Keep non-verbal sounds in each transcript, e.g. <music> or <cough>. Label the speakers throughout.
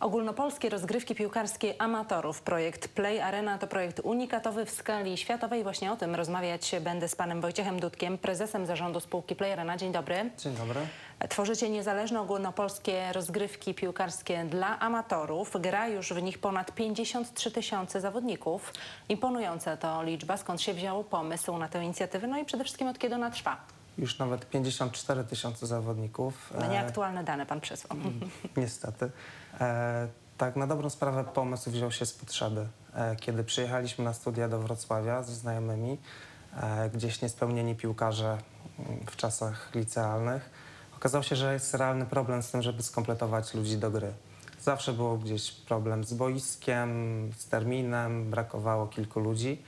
Speaker 1: Ogólnopolskie rozgrywki piłkarskie amatorów. Projekt Play Arena to projekt unikatowy w skali światowej. Właśnie o tym rozmawiać będę z panem Wojciechem Dudkiem, prezesem zarządu spółki Play Arena. Dzień dobry.
Speaker 2: Dzień dobry.
Speaker 1: Tworzycie niezależne ogólnopolskie rozgrywki piłkarskie dla amatorów. Gra już w nich ponad 53 tysiące zawodników. Imponująca to liczba. Skąd się wziął pomysł na tę inicjatywę? No i przede wszystkim od kiedy ona trwa?
Speaker 2: Już nawet 54 tysiące zawodników.
Speaker 1: No
Speaker 2: E,
Speaker 1: nieaktualne dane pan przesłał.
Speaker 2: Niestety. E, tak, na dobrą sprawę pomysł wziął się z potrzeby. E, kiedy przyjechaliśmy na studia do Wrocławia ze znajomymi, e, gdzieś niespełnieni piłkarze w czasach licealnych, okazało się, że jest realny problem z tym, żeby skompletować ludzi do gry. Zawsze było gdzieś problem z boiskiem, z terminem, brakowało kilku ludzi.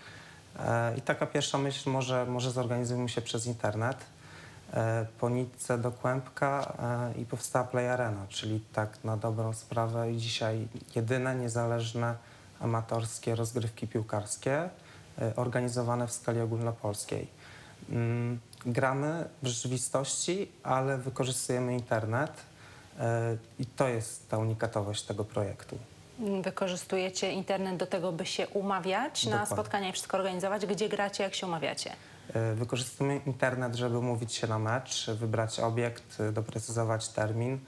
Speaker 2: E, I taka pierwsza myśl, może, może zorganizujmy się przez internet e, po nitce do kłębka e, i powstała Play Arena, czyli tak na dobrą sprawę i dzisiaj jedyne niezależne amatorskie rozgrywki piłkarskie e, organizowane w skali ogólnopolskiej. Mm, Gramy w rzeczywistości, ale wykorzystujemy internet e, i to jest ta unikatowość tego projektu.
Speaker 1: Wykorzystujecie internet do tego, by się umawiać na
Speaker 2: Dokładnie.
Speaker 1: spotkania i wszystko organizować. Gdzie gracie, jak się umawiacie?
Speaker 2: E, Wykorzystujemy internet, żeby umówić się na mecz, wybrać obiekt, e, doprecyzować termin.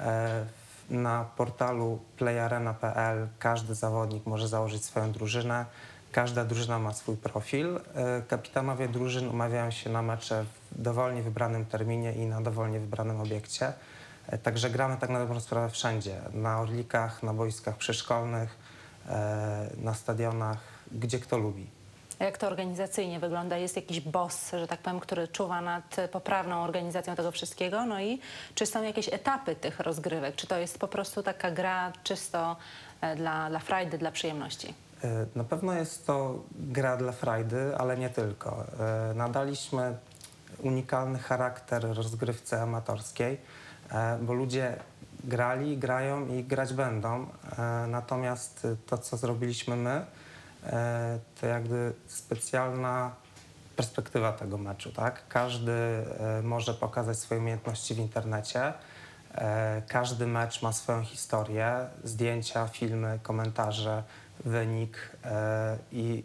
Speaker 2: E, Na portalu playarena.pl każdy zawodnik może założyć swoją drużynę. Każda drużyna ma swój profil. Kapitanowie drużyn umawiają się na mecze w dowolnie wybranym terminie i na dowolnie wybranym obiekcie. Także gramy tak na dobrą sprawę wszędzie. Na orlikach, na boiskach przyszkolnych, e, na stadionach, gdzie kto lubi.
Speaker 1: Jak to organizacyjnie wygląda? Jest jakiś boss, że tak powiem, który czuwa nad poprawną organizacją tego wszystkiego? No i czy są jakieś etapy tych rozgrywek? Czy to jest po prostu taka gra czysto e, dla, dla frajdy, dla przyjemności?
Speaker 2: E, Na pewno jest to gra dla frajdy, ale nie tylko. E, Nadaliśmy unikalny charakter rozgrywce amatorskiej, bo ludzie grali, grają i grać będą. Natomiast to, co zrobiliśmy my, to jakby specjalna perspektywa tego meczu, tak? Każdy e, może pokazać swoje umiejętności w internecie. E, Każdy mecz ma swoją historię, zdjęcia, filmy, komentarze, wynik e, i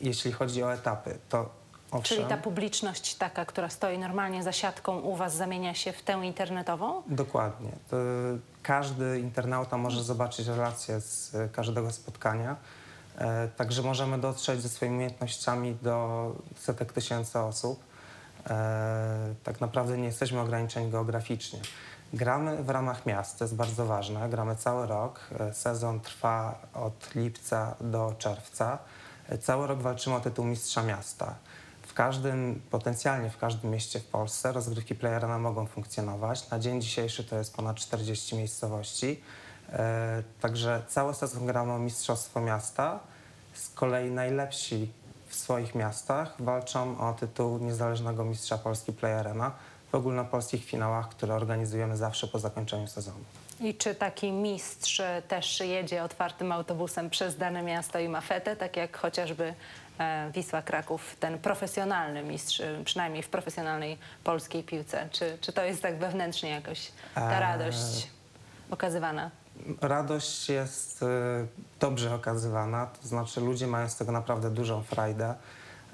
Speaker 2: jeśli chodzi o etapy, to owszem,
Speaker 1: Czyli ta publiczność taka, która stoi normalnie za siatką u was, zamienia się w tę internetową?
Speaker 2: Dokładnie. To każdy internauta może zobaczyć relacje z e, każdego spotkania. E, Także możemy dotrzeć ze swoimi umiejętnościami do setek tysięcy osób. E, Tak naprawdę nie jesteśmy ograniczeni geograficznie. Gramy w ramach miast, to jest bardzo ważne. Gramy cały rok. E, Sezon trwa od lipca do czerwca. Cały rok walczymy o tytuł mistrza miasta. W każdym, potencjalnie w każdym mieście w Polsce rozgrywki Playerana mogą funkcjonować. Na dzień dzisiejszy to jest ponad 40 miejscowości. E, także cały sezon gramy o Mistrzostwo Miasta. Z kolei najlepsi w swoich miastach walczą o tytuł niezależnego mistrza Polski Playerana w ogólnopolskich finałach, które organizujemy zawsze po zakończeniu sezonu.
Speaker 1: I czy taki mistrz też jedzie otwartym autobusem przez dane miasto i ma fetę, tak jak chociażby e, Wisła Kraków, ten profesjonalny mistrz, e, przynajmniej w profesjonalnej polskiej piłce? Czy, czy to jest tak wewnętrznie jakoś ta radość okazywana?
Speaker 2: Radość jest y, dobrze okazywana, to znaczy ludzie mają z tego naprawdę dużą frajdę.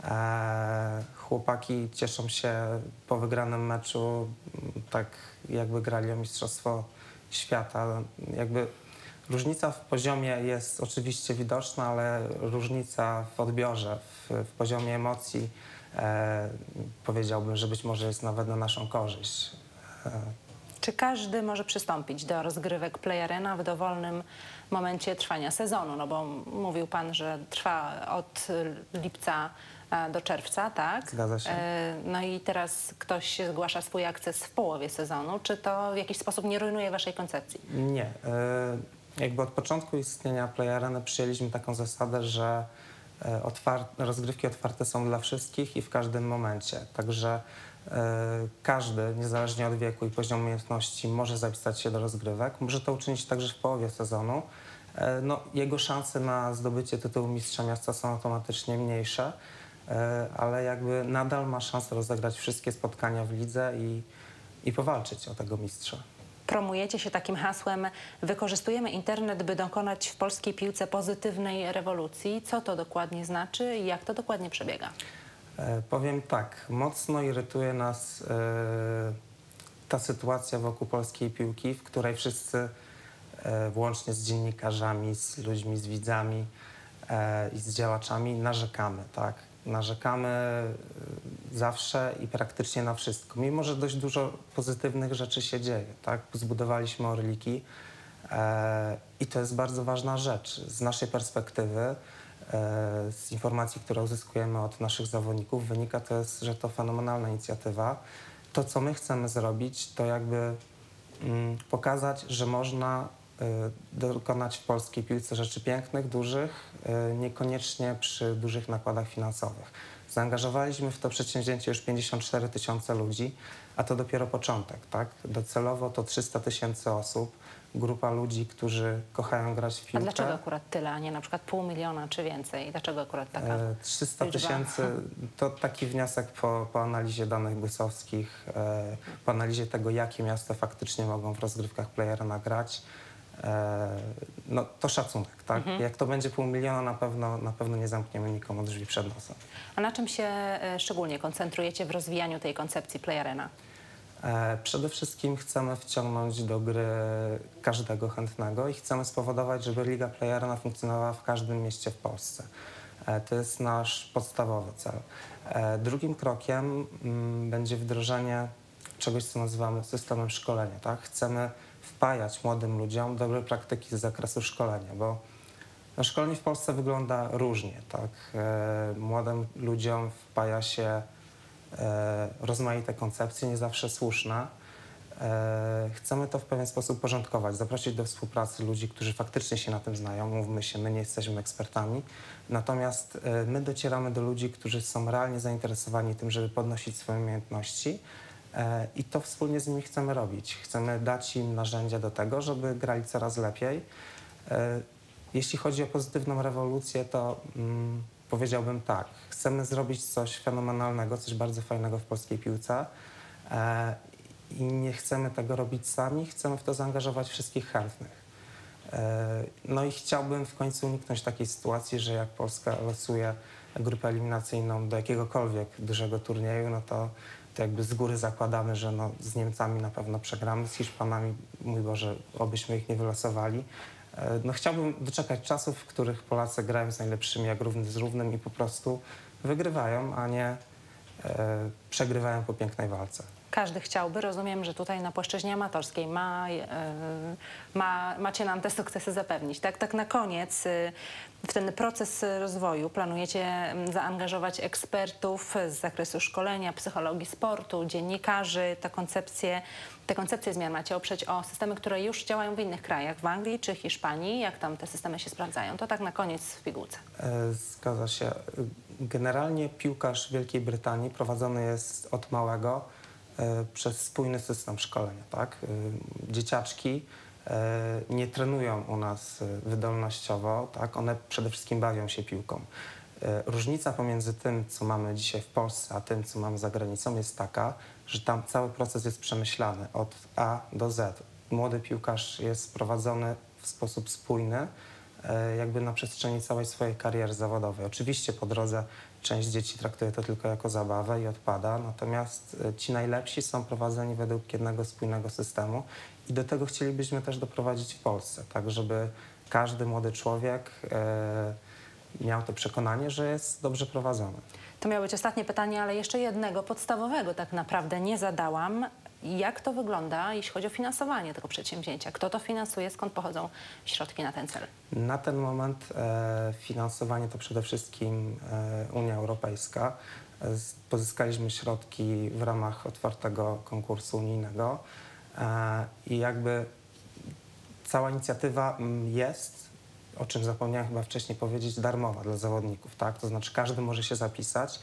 Speaker 2: E, chłopaki cieszą się po wygranym meczu, m, tak jakby grali o Mistrzostwo Świata. Jakby różnica w poziomie jest oczywiście widoczna, ale różnica w odbiorze, w, w poziomie emocji e, powiedziałbym, że być może jest nawet na naszą korzyść.
Speaker 1: Czy każdy może przystąpić do rozgrywek Play Arena w dowolnym momencie trwania sezonu? No bo mówił pan, że trwa od lipca e, do czerwca, tak?
Speaker 2: Zgadza się.
Speaker 1: E, No i teraz ktoś zgłasza swój akces w połowie sezonu. Czy to w jakiś sposób nie rujnuje waszej koncepcji?
Speaker 2: Nie. e, Jakby od początku istnienia Play Arena przyjęliśmy taką zasadę, że rozgrywki otwarte są dla wszystkich i w każdym momencie. Także każdy, niezależnie od wieku i poziomu umiejętności, może zapisać się do rozgrywek. Może to uczynić także w połowie sezonu. E, No, jego szanse na zdobycie tytułu mistrza miasta są automatycznie mniejsze, e, ale jakby nadal ma szansę rozegrać wszystkie spotkania w lidze i, i powalczyć o tego mistrza.
Speaker 1: promujecie się takim hasłem wykorzystujemy internet, by dokonać w polskiej piłce pozytywnej rewolucji. Co to dokładnie znaczy i jak to dokładnie przebiega?
Speaker 2: E, Powiem tak, mocno irytuje nas e, ta sytuacja wokół polskiej piłki, w której wszyscy, e, włącznie z dziennikarzami, z ludźmi, z widzami i z działaczami, narzekamy, tak? Narzekamy zawsze i praktycznie na wszystko. Mimo, że dość dużo pozytywnych rzeczy się dzieje, tak? Zbudowaliśmy Orliki i to jest bardzo ważna rzecz. Z naszej perspektywy z informacji, które uzyskujemy od naszych zawodników, wynika to jest, że to fenomenalna inicjatywa. To, co my chcemy zrobić, to jakby mm, pokazać, że można y, dokonać w polskiej piłce rzeczy pięknych, dużych, y, niekoniecznie przy dużych nakładach finansowych. Zaangażowaliśmy w to przedsięwzięcie już 54 tysiące ludzi, a to dopiero początek, tak? Docelowo to 300 tysięcy osób, grupa ludzi, którzy kochają grać w
Speaker 1: A
Speaker 2: piłkę.
Speaker 1: dlaczego akurat tyle, a nie na przykład pół miliona czy więcej? Dlaczego akurat taka?
Speaker 2: E, 300
Speaker 1: liczba?
Speaker 2: tysięcy <laughs> to taki wniosek po, po analizie danych gusowskich, e, po analizie tego, jakie miasta faktycznie mogą w rozgrywkach playera nagrać. E, no to szacunek, tak?
Speaker 1: Mhm.
Speaker 2: Jak to będzie pół miliona, na pewno, na pewno nie zamkniemy nikomu drzwi przed nosem.
Speaker 1: A na czym się e, szczególnie koncentrujecie w rozwijaniu tej koncepcji Play Arena?
Speaker 2: E, Przede wszystkim chcemy wciągnąć do gry każdego chętnego i chcemy spowodować, żeby Liga Playerna funkcjonowała w każdym mieście w Polsce. E, To jest nasz podstawowy cel. E, Drugim krokiem mm, będzie wdrożenie czegoś, co nazywamy systemem szkolenia. Tak? Chcemy wpajać młodym ludziom dobre praktyki z zakresu szkolenia, bo no, szkolenie w Polsce wygląda różnie. Tak? E, Młodym ludziom wpaja się e, rozmaite koncepcje, nie zawsze słuszne. E, Chcemy to w pewien sposób porządkować, zaprosić do współpracy ludzi, którzy faktycznie się na tym znają. Mówmy się, my nie jesteśmy ekspertami. Natomiast e, my docieramy do ludzi, którzy są realnie zainteresowani tym, żeby podnosić swoje umiejętności. E, I to wspólnie z nimi chcemy robić. Chcemy dać im narzędzia do tego, żeby grali coraz lepiej. E, Jeśli chodzi o pozytywną rewolucję, to mm, powiedziałbym tak. Chcemy zrobić coś fenomenalnego, coś bardzo fajnego w polskiej piłce e, i nie chcemy tego robić sami, chcemy w to zaangażować wszystkich chętnych. E, no i chciałbym w końcu uniknąć takiej sytuacji, że jak Polska losuje grupę eliminacyjną do jakiegokolwiek dużego turnieju, no to, to jakby z góry zakładamy, że no, z Niemcami na pewno przegramy, z Hiszpanami, mój Boże, obyśmy ich nie wylosowali. E, No chciałbym doczekać czasów, w których Polacy grają z najlepszymi jak równy z równym i po prostu wygrywają, a nie e, przegrywają po pięknej walce.
Speaker 1: Każdy chciałby, rozumiem, że tutaj na płaszczyźnie amatorskiej ma, e, ma, macie nam te sukcesy zapewnić. Tak, tak na koniec e, w ten proces rozwoju planujecie m, zaangażować ekspertów z zakresu szkolenia, psychologii sportu, dziennikarzy. Ta koncepcje, te koncepcje zmian macie oprzeć o systemy, które już działają w innych krajach, w Anglii czy Hiszpanii. Jak tam te systemy się sprawdzają? To tak na koniec w pigułce.
Speaker 2: E, Zgadza się. Generalnie piłkarz Wielkiej Brytanii prowadzony jest od małego przez spójny system szkolenia. Tak? E, Dzieciaczki e, nie trenują u nas e, wydolnościowo, tak? one przede wszystkim bawią się piłką. E, Różnica pomiędzy tym, co mamy dzisiaj w Polsce, a tym, co mamy za granicą, jest taka, że tam cały proces jest przemyślany od A do Z. Młody piłkarz jest prowadzony w sposób spójny, e, jakby na przestrzeni całej swojej kariery zawodowej. Oczywiście po drodze część dzieci traktuje to tylko jako zabawę i odpada, natomiast e, ci najlepsi są prowadzeni według jednego spójnego systemu i do tego chcielibyśmy też doprowadzić w Polsce, tak żeby każdy młody człowiek e, miał to przekonanie, że jest dobrze prowadzony.
Speaker 1: To miało być ostatnie pytanie, ale jeszcze jednego podstawowego tak naprawdę nie zadałam. Jak to wygląda, jeśli chodzi o finansowanie tego przedsięwzięcia? Kto to finansuje? Skąd pochodzą środki na ten cel?
Speaker 2: Na ten moment e, finansowanie to przede wszystkim e, Unia Europejska. E, Pozyskaliśmy środki w ramach otwartego konkursu unijnego e, i jakby cała inicjatywa jest, o czym zapomniałem chyba wcześniej powiedzieć, darmowa dla zawodników. Tak? To znaczy każdy może się zapisać,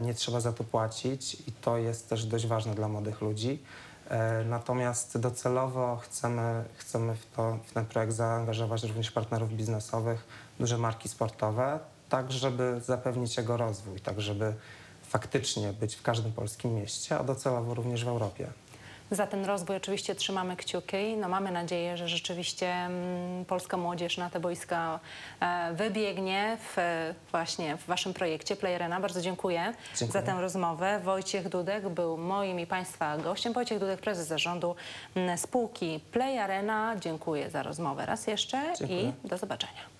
Speaker 2: nie trzeba za to płacić i to jest też dość ważne dla młodych ludzi. E, Natomiast docelowo chcemy, chcemy w, to, w ten projekt zaangażować również partnerów biznesowych, duże marki sportowe, tak żeby zapewnić jego rozwój, tak żeby faktycznie być w każdym polskim mieście, a docelowo również w Europie.
Speaker 1: Za ten rozwój oczywiście trzymamy kciuki. No, mamy nadzieję, że rzeczywiście mm, polska młodzież na te boiska e, wybiegnie w, e, właśnie w Waszym projekcie Play Arena. Bardzo dziękuję,
Speaker 2: Dziękuję.
Speaker 1: za tę rozmowę. Wojciech Dudek był moim i Państwa gościem. Wojciech Dudek, prezes zarządu mm, spółki Play Arena. Dziękuję za rozmowę raz jeszcze
Speaker 2: Dziękuję.
Speaker 1: i do zobaczenia.